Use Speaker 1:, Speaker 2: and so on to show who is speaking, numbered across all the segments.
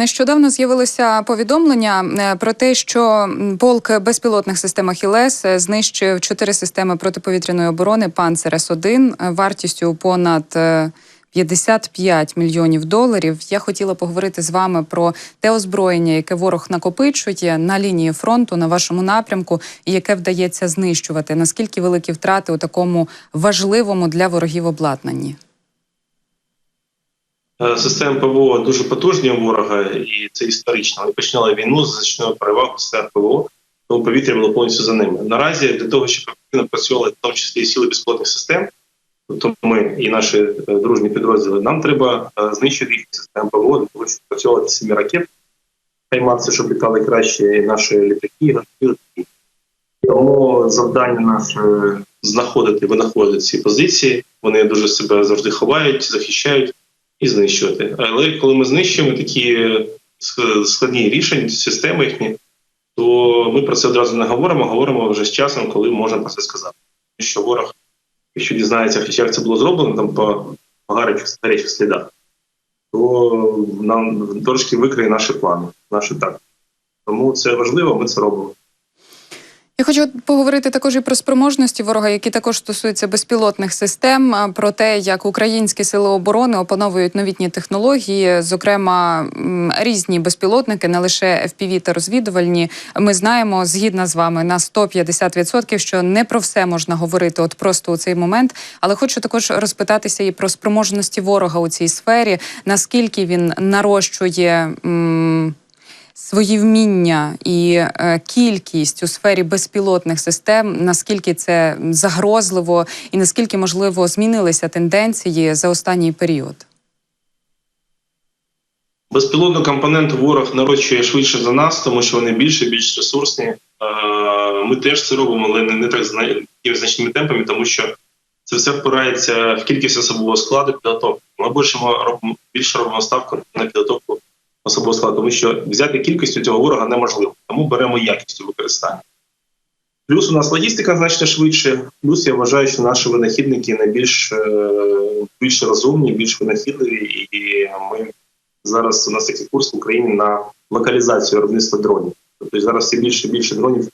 Speaker 1: нещодавно з'явилося повідомлення е, про те, що полк безпілотних систем «Ахілес» е, знищив чотири системи протиповітряної оборони «Панцер С-1» е, вартістю понад е, 55 мільйонів доларів. Я хотіла поговорити з вами про те озброєння, яке ворог накопичує на лінії фронту на вашому напрямку, і яке вдається знищувати. Наскільки великі втрати у такому важливому для ворогів обладнанні?
Speaker 2: Е, Системи ПВО дуже потужні у ворога, і це історично. Вони починали війну з значною перевагою систем ПВО, тому повітря було повністю за ними. Наразі для того, щоб ефективно працювали в тому числі і сили безпілотних систем, тобто ми і наші е, дружні підрозділи, нам треба е, знищити їхні системи ПВО для того, щоб працювати самі ракети, займатися, щоб літали краще наші літаки, і літаки. Тому завдання наше знаходити, винаходити ці позиції. Вони дуже себе завжди ховають, захищають і знищувати. Але коли ми знищуємо такі складні рішення, системи їхні, то ми про це одразу не говоримо, говоримо вже з часом, коли можна про це сказати. Що ворог, якщо дізнається, як це було зроблено там по, по гарячих, гарячих слідах, то нам трошки викриє наші плани, наші так. Тому це важливо, ми це робимо.
Speaker 1: Я хочу поговорити також і про спроможності ворога, які також стосуються безпілотних систем, про те, як українські сили оборони опановують новітні технології, зокрема різні безпілотники, не лише FPV та розвідувальні. Ми знаємо згідно з вами на 150%, що не про все можна говорити, от просто у цей момент. Але хочу також розпитатися і про спроможності ворога у цій сфері, наскільки він нарощує. Свої вміння і е, кількість у сфері безпілотних систем, наскільки це загрозливо і наскільки можливо змінилися тенденції за останній період?
Speaker 2: Безпілотну компоненту ворог нарощує швидше за нас, тому що вони більше, більш ресурсні. Е, Ми теж це робимо, але не, так зна- значними темпами, тому що це все впирається в кількість особового складу підготовки. Ми більше робимо ставку на підготовку особового складу, тому що взяти кількістю цього ворога неможливо, тому беремо якістю використання. Плюс у нас логістика значно швидше. Плюс я вважаю, що наші винахідники найбільш е, більш розумні, більш винахідливі, і ми зараз у нас такий курс в Україні на локалізацію виробництва дронів. Тобто зараз все більше і більше дронів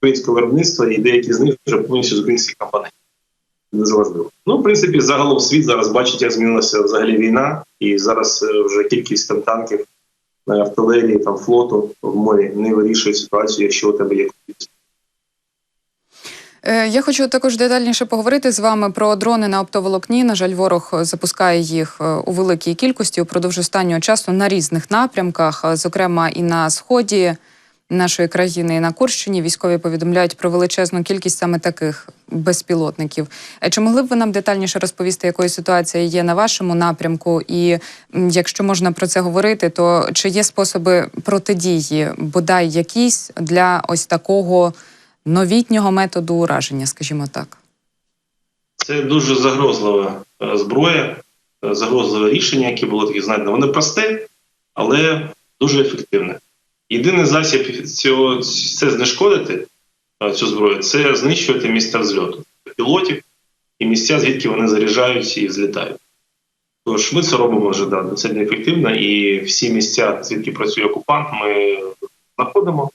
Speaker 2: українського виробництва, і деякі з них вже повністю з українських компаній. Дуже важливо. Ну, в принципі, загалом світ зараз бачить, як змінилася взагалі війна, і зараз е, вже кількість там танків, артилерії, там флоту в морі не вирішує ситуацію, якщо у тебе є.
Speaker 1: Е, Я хочу також детальніше поговорити з вами про дрони на оптоволокні. На жаль, ворог запускає їх е, у великій кількості упродовж останнього часу на різних напрямках, е, зокрема і на сході нашої країни, і на Курщині. Військові повідомляють про величезну кількість саме таких безпілотників. Е, Чи могли б ви нам детальніше розповісти, якою ситуація є на вашому напрямку? І якщо можна про це говорити, то чи є способи протидії, бодай якісь для ось такого новітнього методу ураження, скажімо так?
Speaker 2: Це дуже загрозлива е, зброя, е, загрозливе рішення, яке було таке знайдено. Воно просте, але дуже ефективне. Єдиний засіб цього це знешкодити е, цю зброю, це знищувати місця взльоту пілотів і місця, звідки вони заряджаються і злітають. Тож ми це робимо вже да, достатньо ефективно, і всі місця, звідки працює окупант, ми знаходимо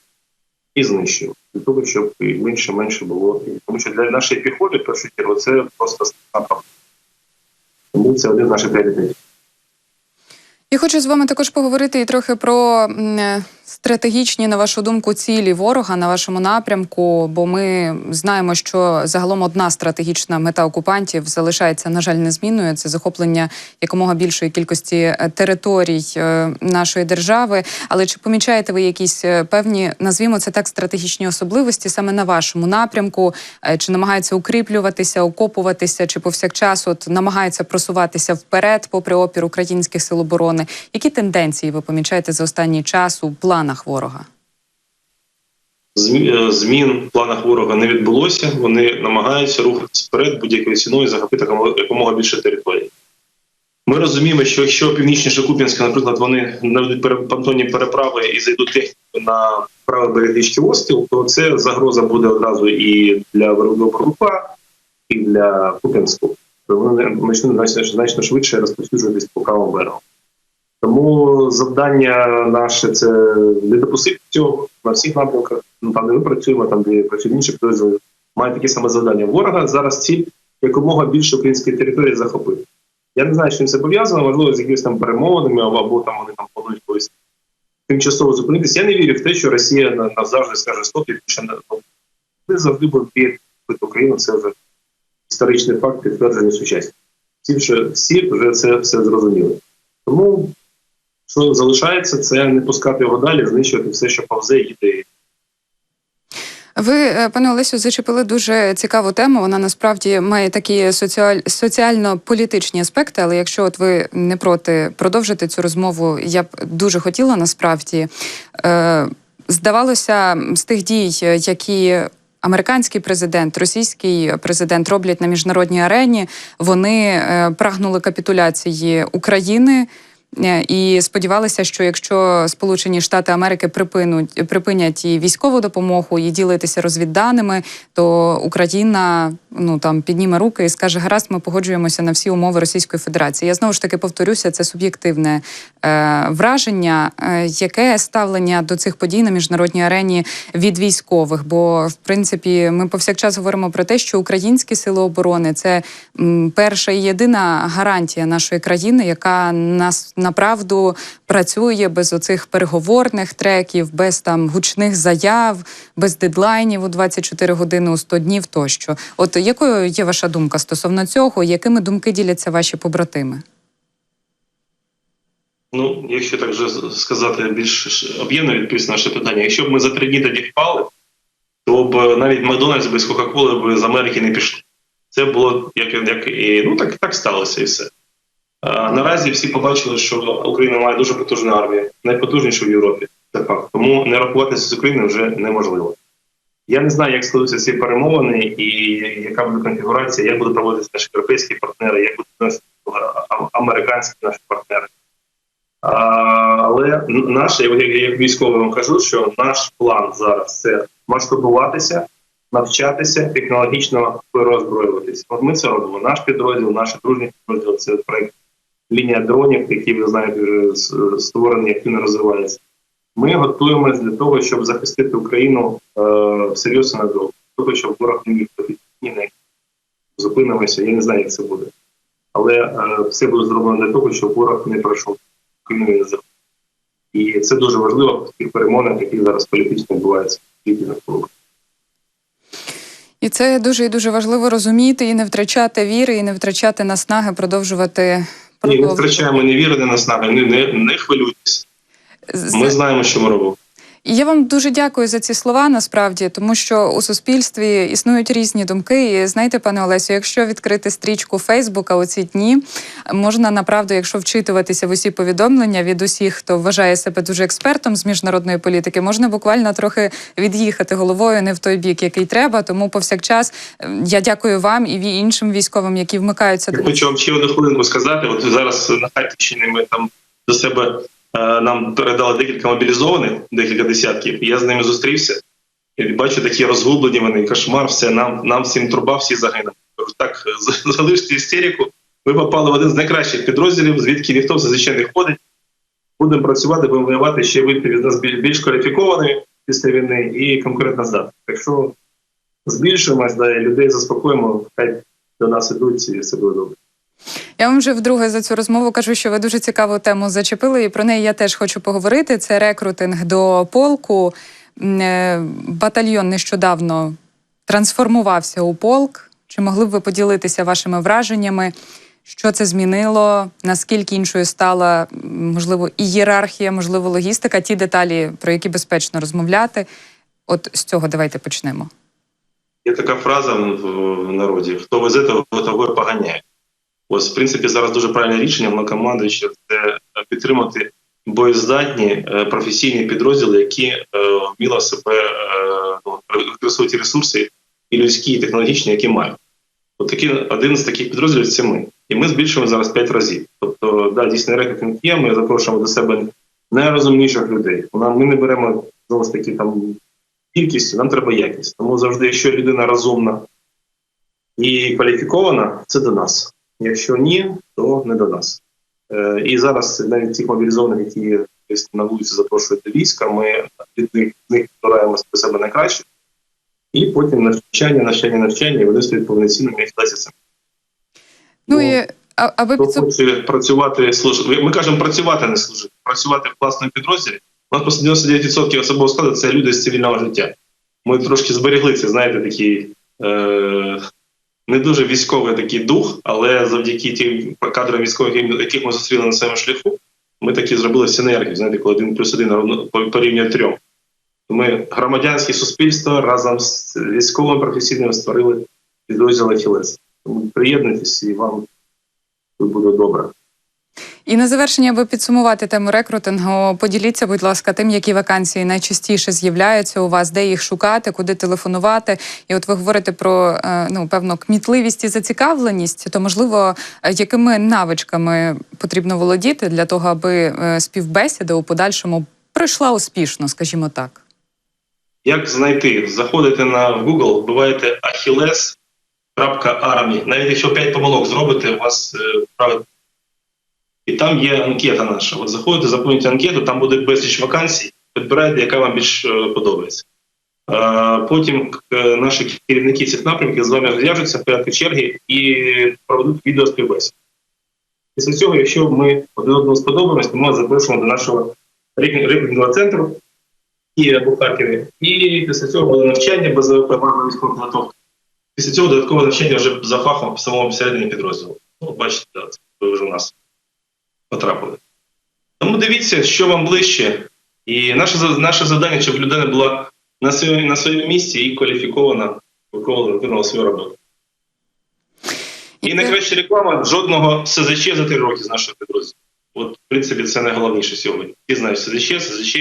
Speaker 2: і знищуємо. Для того, щоб і менше менше було. Тому що для нашої піхоти, в першу чергу, це просто проблема. Тому це один з наших пріоритетів.
Speaker 1: Я хочу з вами також поговорити і трохи про е, стратегічні, на вашу думку, цілі ворога на вашому напрямку. Бо ми знаємо, що загалом одна стратегічна мета окупантів залишається, на жаль, незмінною. Це захоплення якомога більшої кількості е, територій е, нашої держави. Але чи помічаєте ви якісь е, певні, назвімо це так, стратегічні особливості саме на вашому напрямку? Чи намагаються укріплюватися, окопуватися, чи повсякчас от намагаються просуватися вперед, попри опір українських сил оборони? Які тенденції ви помічаєте за останній час у планах ворога?
Speaker 2: Е, Змін в планах ворога не відбулося. Вони намагаються рухатися вперед будь-якою ціною, захопити якомога- більше території. Ми розуміємо, що якщо північніше Куп'янська, наприклад, вони наведуть понтонні переправи і зайдуть техніку на правий берег Остів, то це загроза буде одразу і для Верховного і для Куп'янського. Вони значно, значно швидше розповсюджуватись по правому берегу. Тому завдання наше це не допустити цього на всіх напрямках. Ну там, де ми працюємо, там де працюють інші підрозділи, мають таке саме завдання. Ворога зараз ціль якомога більше української території захопити. Я не знаю, з чим це пов'язано, можливо, з якимись там перемовинами, або, там вони там планують колись тимчасово зупинитися. Я не вірю в те, що Росія назавжди скаже стоп і більше не Ми завжди будемо вірити Україну. Це вже історичний факт, підтверджений сучасні. Всі вже всі вже це все зрозуміли. Тому що залишається, це не пускати його далі, знищувати все, що повзе, їде.
Speaker 1: Ви, е, пане Олесю, зачепили дуже цікаву тему. Вона насправді має такі соціаль... соціально-політичні аспекти. Але якщо от ви не проти продовжити цю розмову, я б дуже хотіла насправді. Е, здавалося, з тих дій, які американський президент, російський президент роблять на міжнародній арені, вони е, прагнули капітуляції України. Е, І сподівалися, що якщо Сполучені Штати Америки припинуть припинять і військову допомогу, і ділитися розвідданими, то Україна ну там підніме руки і скаже: гаразд, ми погоджуємося на всі умови Російської Федерації. Я знову ж таки повторюся, це суб'єктивне е, враження. Е, яке ставлення до цих подій на міжнародній арені від військових? Бо в принципі ми повсякчас говоримо про те, що українські сили оборони це м, перша і єдина гарантія нашої країни, яка нас направду працює без оцих переговорних треків, без там гучних заяв, без дедлайнів у 24 години у 100 днів тощо. От якою є ваша думка стосовно цього? Якими думки діляться ваші побратими?
Speaker 2: Ну, якщо так вже сказати більш об'ємно відповісти на наше питання, якщо б ми за три дні тоді впали, то б навіть Макдональдс без Кока-Коли з Америки не пішли. Це було як, як і ну так, так сталося і все. А, наразі всі побачили, що Україна має дуже потужну армію, найпотужнішу в Європі. Це факт. Тому не рахуватися з Україною вже неможливо. Я не знаю, як складуться ці перемовини і яка буде конфігурація, як будуть проводитися наші європейські партнери, як будуть американські наші партнери. А, але н- наше, я як військовий вам кажу, що наш план зараз це масштабуватися, навчатися, технологічно переозброюватися. От ми це робимо. Наш підрозділ, наш дружній підрозділ це проект лінія дронів, які ви знаєте, вже створені, активно розвиваються. Ми готуємося для того, щоб захистити Україну е, і надовго. Того, щоб ворог не міг не зупинимося. Я не знаю, як це буде. Але е, все буде зроблено для того, щоб ворог не пройшов Україну і не захопив. І це дуже важливо в таких перемовинах, які зараз політично відбуваються в світі навколо.
Speaker 1: І це дуже і дуже важливо розуміти і не втрачати віри, і не втрачати наснаги, продовжувати
Speaker 2: Ні, не втрачаємо ні віри, ні наснаги, не, не, не хвилюйтесь. Ми знаємо, що ми робимо.
Speaker 1: І я вам дуже дякую за ці слова насправді, тому що у суспільстві існують різні думки. І знаєте, пане Олесю, якщо відкрити стрічку Фейсбука у ці дні, можна направду, якщо вчитуватися в усі повідомлення від усіх, хто вважає себе дуже експертом з міжнародної політики, можна буквально трохи від'їхати головою не в той бік, який треба. Тому повсякчас е, я дякую вам і іншим військовим, які вмикаються
Speaker 2: Я хочу вам ще одну хвилинку сказати. От зараз на Харківщині ми там до себе нам передали декілька мобілізованих, декілька десятків. Я з ними зустрівся і бачу такі розгублені вони, кошмар, все, нам, нам всім труба, всі загинули. Так, залиште істерику. Ви попали в один з найкращих підрозділів, звідки ніхто зазвичай не ходить. Будемо працювати, будемо воювати, ще вийти від нас більш кваліфіковані після війни і конкурентно здатні. Так що збільшуємось, да, людей заспокоїмо, хай до нас ідуть і все буде добре.
Speaker 1: Я вам вже вдруге за цю розмову кажу, що ви дуже цікаву тему зачепили, і про неї я теж хочу поговорити. Це рекрутинг до полку. Е, Батальйон нещодавно трансформувався у полк. Чи могли б ви поділитися вашими враженнями? Що це змінило? Наскільки іншою стала можливо і ієрархія, можливо, логістика, ті деталі, про які безпечно розмовляти? От з цього давайте почнемо.
Speaker 2: Є така фраза в народі: хто везе, того, поганяє. Ось, в принципі, зараз дуже правильне рішення командуючи це підтримати боєздатні е, професійні підрозділи, які е, вміло себе е, ну, використовують ресурси і людські, і технологічні, які мають. От такі, один з таких підрозділів це ми. І ми збільшуємо зараз 5 разів. Тобто, да, дійсно рекрутинг є, ми запрошуємо до себе найрозумніших людей. Ми не беремо знову ж таки там кількістю, нам треба якість. Тому завжди, якщо людина розумна і кваліфікована, це до нас. Якщо ні, то не до нас. Е, І зараз навіть цих мобілізованих, які на вулиці запрошують до війська, ми від них, з них збираємо з себе найкраще. І потім навчання, навчання, навчання, і вони стають повноцінними і вдасться.
Speaker 1: Ну і а- аби
Speaker 2: Хто
Speaker 1: підсум...
Speaker 2: хоче працювати, служити. Ми кажемо працювати, а не служити. Працювати в класному підрозділі. У нас просто 99% особового складу це люди з цивільного життя. Ми трошки зберегли це, знаєте, такий е- не дуже військовий такий дух, але завдяки тим кадрам військових, яких ми зустріли на своєму шляху, ми такі зробили синергію. Знаєте, коли один плюс один порівнює трьом. Ми громадянське суспільство разом з військовим професійним створили підрозділ Ахілес. Тому приєднуйтесь і вам буде добре.
Speaker 1: І на завершення, аби підсумувати тему рекрутингу, поділіться, будь ласка, тим, які вакансії найчастіше з'являються у вас, де їх шукати, куди телефонувати. І от ви говорите про е, ну певно кмітливість і зацікавленість. То можливо, е, якими навичками потрібно володіти для того, аби е, співбесіда у подальшому пройшла успішно, скажімо так.
Speaker 2: Як знайти? Заходите на Google, вбиваєте achilles.army. Навіть якщо 5 помилок зробите, у вас е, править. І там є анкета наша. От заходите, заповнюєте анкету, там буде безліч вакансій, підбираєте, яка вам більш е, подобається. Е, Потім е, наші керівники цих напрямків з вами зв'яжуться в порядку черги і проведуть відео співбесід. Після цього, якщо ми один одному сподобаємось, то ми запрошуємо до нашого рекрутингового центру і або Харкові. І після цього буде навчання базове програми військової підготовки. Після цього додаткове навчання вже за фахом в самому всередині підрозділу. Ну, бачите, це ви вже у нас потрапили. Тому дивіться, що вам ближче. І наше, наше завдання, щоб людина була на своєму, на своєму місці і кваліфікована, виконувала свою роботу. І найкраща реклама жодного СЗЧ за три роки з нашого підрозділу. От, в принципі, це найголовніше сьогодні. Всі знають СЗЧ, СЗЧ,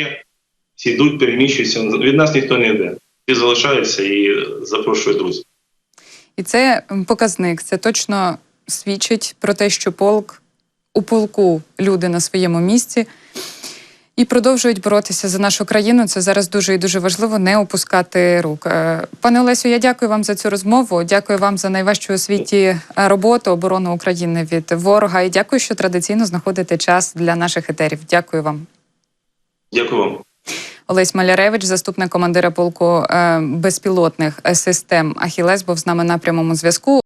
Speaker 2: всі йдуть, переміщуються. Від нас ніхто не йде. Всі залишаються і запрошують друзів.
Speaker 1: І це показник. Це точно свідчить про те, що полк у полку люди на своєму місці і продовжують боротися за нашу країну. Це зараз дуже і дуже важливо не опускати рук. Е, Пане Олесю, я дякую вам за цю розмову. Дякую вам за найважчу у світі роботу оборону України від ворога. І дякую, що традиційно знаходите час для наших етерів. Дякую вам.
Speaker 2: Дякую вам.
Speaker 1: Олесь Маляревич, заступник командира полку е, безпілотних систем Ахілес, був з нами на прямому зв'язку.